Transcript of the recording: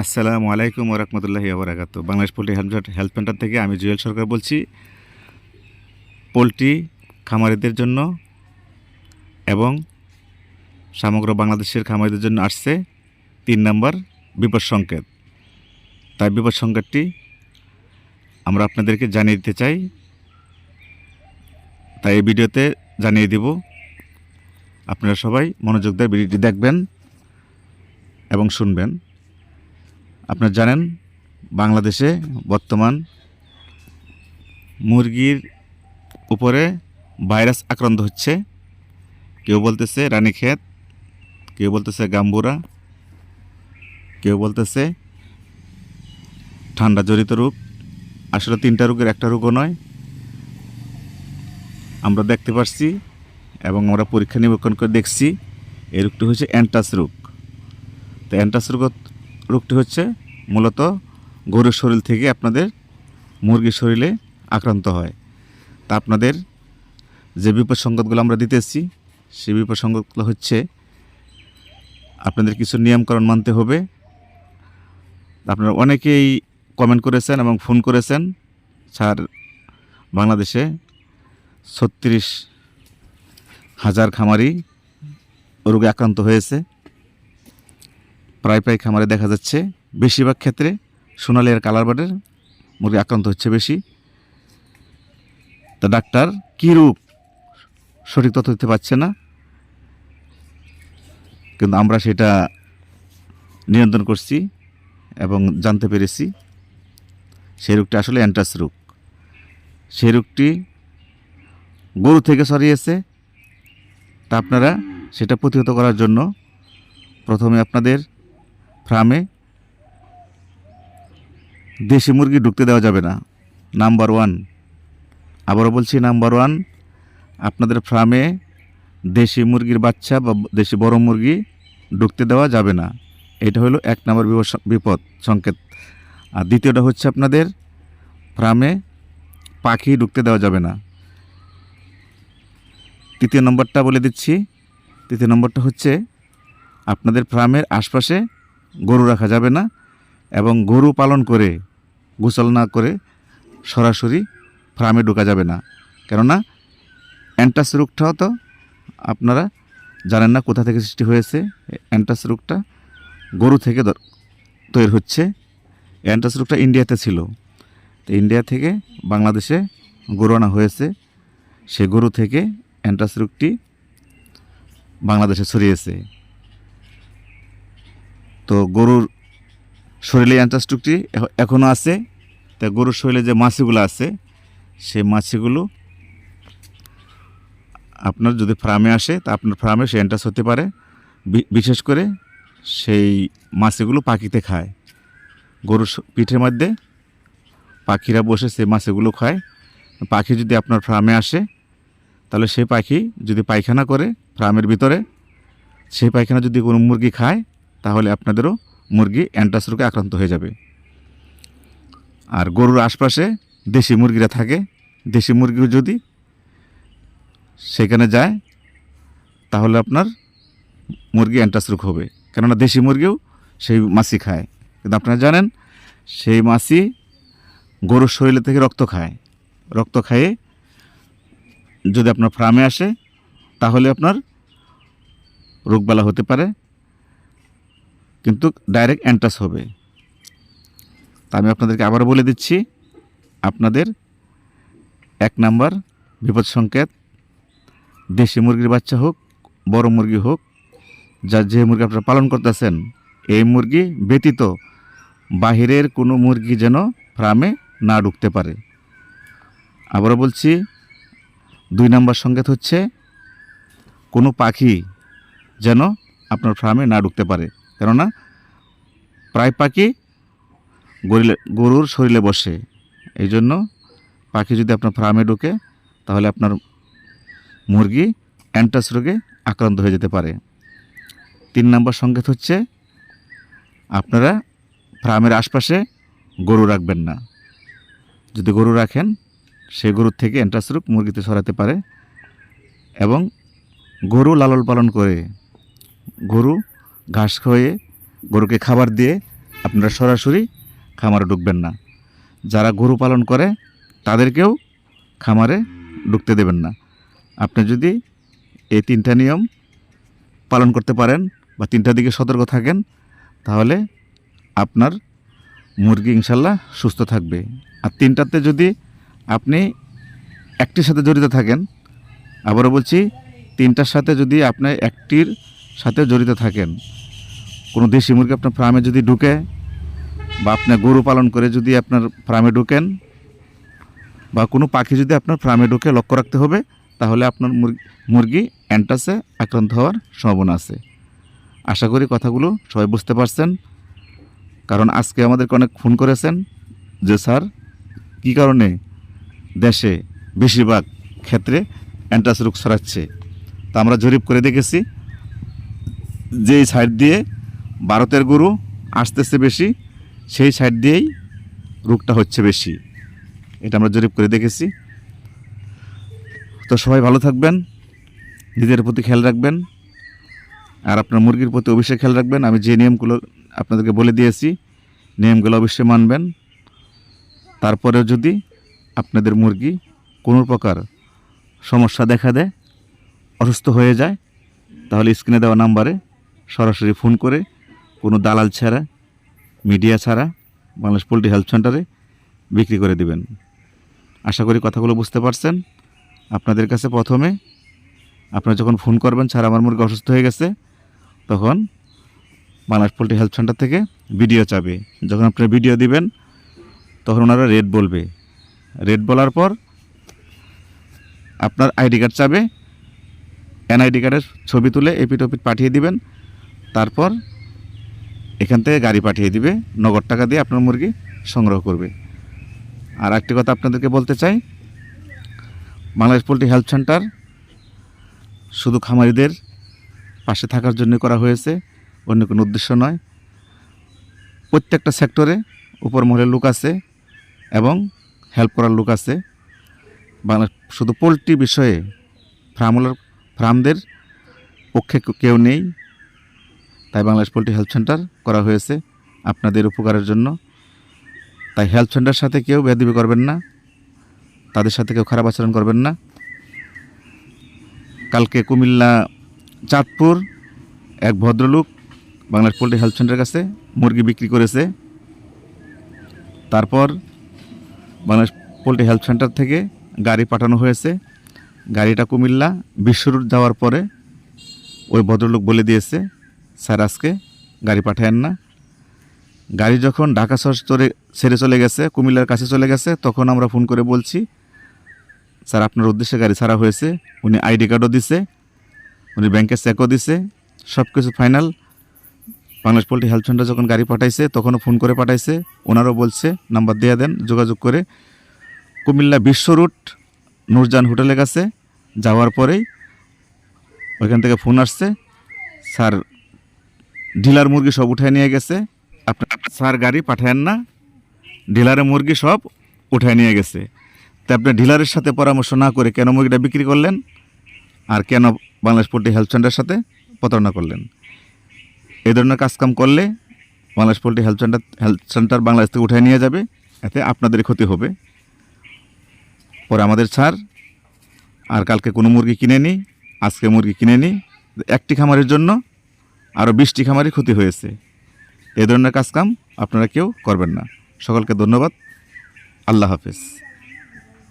আসসালামু আলাইকুম ওরহমতুল্লাহি আবরাকাত Bangladesh poultry health health center থেকে আমি জুয়েল সরকার বলছি। পোলট্রি খামারিদের জন্য এবং সমগ্র বাংলাদেশের খামারিদের জন্য আসছে তিন নম্বর বিপদ সংকেত। তাই বিপদ সংকেতটি আমরা আপনাদেরকে জানিয়ে দিতে চাই। তাই এই ভিডিওতে জানিয়ে দিব। আপনারা সবাই মনোযোগ দিয়ে ভিডিওটি দেখবেন এবং শুনবেন। আপনারা জানেন, বাংলাদেশে বর্তমান মুরগির উপরে ভাইরাস আক্রান্ত হচ্ছে। কেউ বলতেছে রানীক্ষেত, কেউ বলতেছে গাম্বুরা, কেউ বলতেছে ঠান্ডা জড়িত রোগ। আসলে তিনটা রোগের একটা রোগও নয়। আমরা দেখতে পাচ্ছি এবং আমরা পরীক্ষা নিরীক্ষণ করে দেখছি এই রোগটি হচ্ছে অ্যান্টাস রোগ। তো অ্যান্টাস রোগ রোগটি হচ্ছে মূলত গরুর শরীর থেকে আপনাদের মুরগির শরীরে আক্রান্ত হয়। তা আপনাদের যে বিপদ আমরা দিতেছি সেই বিপদ সংকেতগুলো হচ্ছে আপনাদের কিছু নিয়মকানুন মানতে হবে। আপনারা অনেকেই কমেন্ট করেছেন এবং ফোন করেছেন, স্যার বাংলাদেশে ছত্রিশ হাজার খামারি রোগে আক্রান্ত হয়েছে। প্রায় প্রায় খামারে দেখা যাচ্ছে। বেশিরভাগ ক্ষেত্রে সোনালি আর কালার বার্ডের মুরগি আক্রান্ত হচ্ছে বেশি। তা ডাক্তার, কী রূপ? সঠিক তথ্য দিতে পারছে না। কিন্তু আমরা সেটা নিয়ন্ত্রণ করছি এবং জানতে পেরেছি। সেই রোগটি আসলে অ্যান্টাস রোগ সেই রোগটি গরু থেকে ছড়িয়েছে। তা আপনারা সেটা প্রতিহত করার জন্য প্রথমে আপনাদের ফার্মে দেশি মুরগি ঢুকতে দেওয়া যাবে না। নাম্বার ওয়ান আবারও বলছি নাম্বার ওয়ান আপনাদের ফার্মে দেশি মুরগির বাচ্চা বা দেশি বড় মুরগি ঢুকতে দেওয়া যাবে না। এটা হলো এক নম্বর বিপদ- সংকেত। আর দ্বিতীয়টা হচ্ছে আপনাদের ফার্মে পাখি ঢুকতে দেওয়া যাবে না। তৃতীয় নম্বরটা বলে দিচ্ছি। তৃতীয় নম্বরটা হচ্ছে আপনাদের ফার্মের আশপাশে গরু রাখা যাবে না এবং গরু পালন করে, গোসল না করে সরাসরি ফার্মে ঢোকা যাবে না। কেননা, অ্যান্টাস রোগটাও তো আপনারা জানেন না কোথা থেকে সৃষ্টি হয়েছে, অ্যান্টাস রোগটা গরু থেকে তৈরি হচ্ছে। অ্যান্টাস রোগটা ইন্ডিয়াতে ছিল। তো ইন্ডিয়া থেকে বাংলাদেশে গরু আনা হয়েছে। সে গরু থেকে অ্যান্টাস রোগটি বাংলাদেশে ছড়িয়েছে। তো গরুর শরীরে অ্যান্টাস্টুকটি এখনও আছে। তা গরুর শরীরে যে মাছিগুলো আছে, সেই মাছিগুলো আপনার যদি ফার্মে আসে, তা আপনার ফার্মে সে অ্যান্টাস হতে পারে। বিশেষ করে সেই মাছিগুলো পাখিতে খায়। গরুর পিঠের মধ্যে পাখিরা বসে সেই মাছিগুলো খায়। পাখি যদি আপনার ফার্মে আসে, তাহলে সেই পাখি যদি পায়খানা করে ফার্মের ভিতরে, সেই পায়খানা যদি কোনো মুরগি খায় তাহলে আপনাদেরও মুরগি অ্যান্টাস রোগে আক্রান্ত হয়ে যাবে। আর গরুর আশপাশে দেশি মুরগিরা থাকে। দেশি মুরগিও যদি সেখানে যায়, তাহলে আপনার মুরগি অ্যান্টাস রোগ হবে। কেননা দেশি মুরগিও সেই মাছি খায়। কিন্তু আপনারা জানেন, সেই মাছি গরুর শরীরে থেকে রক্ত খায়। রক্ত খায়ে যদি আপনার ফার্মে আসে, তাহলে আপনার রোগবালা হতে পারে। কিন্তু ডাইরেক্ট অ্যান্টাস হবে। তা আমি আপনাদেরকে আবার বলে দিচ্ছি, আপনাদের এক নাম্বার বিপদ সংকেত, দেশি মুরগির বাচ্চা হোক, বড় মুরগি হোক যা যে মুরগি আপনারা পালন করতেছেন, এই মুরগি ব্যতীত বাহিরের কোনো মুরগি যেন ফার্মে না ঢুকতে পারে। আবারও বলছি, দুই নাম্বার সংকেত হচ্ছে, কোনো পাখি যেন আপনার ফার্মে না ঢুকতে পারে। কেননা প্রায় পাখি গরিলে গরুর শরীরে বসে। এই জন্য পাখি যদি আপনার ফার্মে ঢুকে, তাহলে আপনার মুরগি, অ্যান্টাস রোগে আক্রান্ত হয়ে যেতে পারে। তিন নম্বর সংকেত হচ্ছে, আপনারা ফার্মের আশপাশে গরু রাখবেন না। যদি গরু রাখেন সেই গরুর থেকে অ্যান্টাস রোগ মুরগিতে সরাতে পারে এবং গরু লালন পালন করে, গরু ঘাস খাওয়িয়ে গরুকে খাবার দিয়ে আপনারা সরাসরি খামারে ঢুকবেন না। যারা গরু পালন করে, তাদেরকেও খামারে ঢুকতে দেবেন না। আপনি যদি এই তিনটা নিয়ম পালন করতে পারেন বা তিনটার দিকে সতর্ক থাকেন, তাহলে আপনার মুরগি ইনশাল্লাহ সুস্থ থাকবে। আর তিনটাতে যদি আপনি একটির সাথে জড়িত থাকেন, আবারও বলছি, তিনটার সাথে যদি আপনি একটির সাথে জড়িত থাকেন কোনো দেশি মুরগি আপনার ফার্মে যদি ঢুকে বা আপনি গরু পালন করে যদি আপনার ফার্মে ঢুকেন বা কোনো পাখি যদি আপনার ফার্মে ঢুকে লক্ষ্য রাখতে হবে, তাহলে আপনার মুরগি মুরগি অ্যান্টাসে আক্রান্ত হওয়ার সম্ভাবনা আছে। আশা করি কথাগুলো সবাই বুঝতে পারছেন। কারণ আজকে আমাদেরকে অনেক ফোন করেছেন যে, স্যার, কী কারণে দেশে বেশিরভাগ ক্ষেত্রে অ্যান্টাস রোগ ছড়াচ্ছে? তা আমরা জরিপ করে দেখেছি। যেই সাইড দিয়ে ভারতের গরু আসতেছে বেশি, সেই সাইড দিয়েই রোগটা হচ্ছে বেশি। এটা আমরা জরিপ করে দেখেছি। তো সবাই ভালো থাকবেন নিজের প্রতি খেয়াল রাখবেন, আর আপনার মুরগির প্রতি অবশ্যই খেয়াল রাখবেন। আমি যে নিয়মগুলো আপনাদেরকে বলে দিয়েছি, নিয়মগুলো অবশ্যই মানবেন। তারপরেও যদি আপনাদের মুরগি কোনো প্রকার সমস্যা দেখা দেয়, অসুস্থ হয়ে যায়, তাহলে স্ক্রিনে দেওয়া নাম্বারে সরাসরি ফোন করে কোনো দালাল ছাড়া, মিডিয়া ছাড়া বাংলাদেশ পোলট্রি হেলথ সেন্টারে বিক্রি করে দিবেন। আশা করি কথাগুলো বুঝতে পারছেন। আপনাদের কাছে প্রথমে আপনারা যখন ফোন করবেন, ছাড়া আমার মুরগি অসুস্থ হয়ে গেছে, তখন বাংলাদেশ পোলট্রি হেলথ সেন্টার থেকে ভিডিও চাবে। যখন আপনারা ভিডিও দিবেন, তখন ওনারা রেট বলবে। রেট বলার পর আপনার আইডি কার্ড চাবে, এনআইডি কার্ডের ছবি তুলে এপিট ওপিট পাঠিয়ে দিবেন। তারপর এখান থেকে গাড়ি পাঠিয়ে দিবে, নগদ টাকা দিয়ে আপনার মুরগি সংগ্রহ করবে। আর একটি কথা আপনাদেরকে বলতে চাই, বাংলাদেশ পোলট্রি হেলথ সেন্টার শুধু খামারিদের পাশে থাকার জন্য করা হয়েছে, অন্য কোনো উদ্দেশ্য নয়। প্রত্যেকটা সেক্টরে উপর মহলের লোক আছে এবং হেল্প করার লোক আছে। বাংলা শুধু পোলট্রি বিষয়ে ফার্মুলার ফার্মদের পক্ষে কেউ নেই। তাই বাংলাদেশ পোলট্রি হেলথ সেন্টার করা হয়েছে আপনাদের উপকারের জন্য। তাই হেলথ সেন্টার সাথে কেউ বেদবি করবেন না, তাদের সাথে কেউ খারাপ আচরণ করবেন না। কালকে কুমিল্লা, চাঁদপুর এক ভদ্রলোক বাংলাদেশ পোলট্রি হেলথ সেন্টারের কাছে মুরগি বিক্রি করেছে। তারপর বাংলাদেশ পোলট্রি হেলথ সেন্টার থেকে গাড়ি পাঠানো হয়েছে। গাড়িটা কুমিল্লা, বিশ্ব রুট যাওয়ার পরে ওই ভদ্রলোক বলে দিয়েছে স্যার আজকে গাড়ি পাঠায়েন না। গাড়ি যখন ঢাকা শহর চলে ছেড়ে চলে গেছে, কুমিল্লার কাছে চলে গেছে, তখন আমরা ফোন করে বলছি, স্যার, আপনার উদ্দেশ্যে গাড়ি ছাড়া হয়েছে। উনি আইডি কার্ডও দিছে, উনি ব্যাংকের চেকও দিছে সব কিছু final. Bangladesh poultry health center যখন গাড়ি পাঠাইছে, তখনও ফোন করে পাঠাইছে। ওনারও বলছে, নাম্বার দিয়ে দেন, যোগাযোগ করে। কুমিল্লা বিশ্ব রুট, নূরজান হোটেলের কাছে যাওয়ার পরেই ওইখান থেকে ফোন আসছে, স্যার ডিলার মুরগি সব উঠায় নিয়ে গেছে। আপনার স্যার গাড়ি পাঠায়েন না, ডিলারের মুরগি সব উঠায় নিয়ে গেছে। তা আপনি ডিলারের সাথে পরামর্শ না করে কেন মুরগিটা বিক্রি করলেন? আর কেন বাংলাদেশ পোলট্রি হেলথ সেন্টারের সাথে প্রতারণা করলেন? এই ধরনের কাজকাম করলে Bangladesh poultry health center health center Bangladesh থেকে উঠায় নিয়ে যাবে, এতে আপনাদের ক্ষতি হবে। পরে আমাদের ছাড় আর কালকে কোনো মুরগি কিনে নিই আজকে মুরগি কিনে নিই একটি খামারের জন্য আরও বৃষ্টি খামারই ক্ষতি হয়েছে। এ ধরনের কাজকাম আপনারা কেউ করবেন না। সকলকে ধন্যবাদ। আল্লাহ হাফেজ।